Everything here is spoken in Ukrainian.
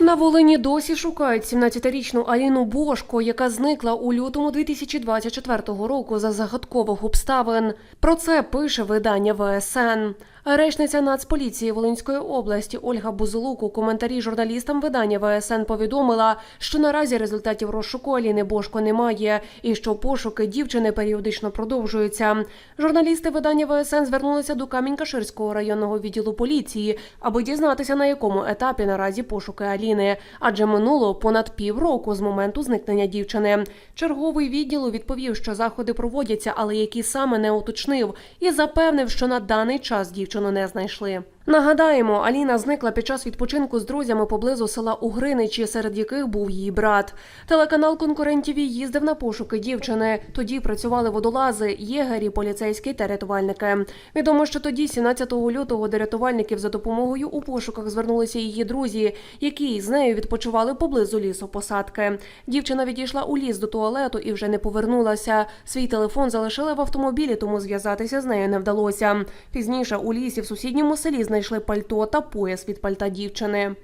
На Волині досі шукають 17-річну Аліну Бошко, яка зникла у лютому 2024 року за загадкових обставин. Про це пише видання ВСН. Речниця Нацполіції Волинської області Ольга Бузулук у коментарі журналістам видання ВСН повідомила, що наразі результатів розшуку Аліни Бошко немає і що пошуки дівчини періодично продовжуються. Журналісти видання ВСН звернулися до Камінь-Каширського районного відділу поліції, аби дізнатися, на якому етапі наразі пошуки Аліни, адже минуло понад півроку з моменту зникнення дівчини. Черговий відділу відповів, що заходи проводяться, але які саме не уточнив, і запевнив, що на даний час дівчину не знайшли. Нагадаємо, Аліна зникла під час відпочинку з друзями поблизу села Угриничі, серед яких був її брат. Телеканал конкурентів їздив на пошуки дівчини. Тоді працювали водолази, єгері, поліцейські та рятувальники. Відомо, що тоді, 17 лютого, до рятувальників за допомогою у пошуках звернулися її друзі, які з нею відпочивали поблизу лісопосадки. Дівчина відійшла у ліс до туалету і вже не повернулася. Свій телефон залишили в автомобілі, тому зв'язатися з нею не вдалося. Пізніше у лісі в сусідньому селі знайшли пальто та пояс від пальта дівчини.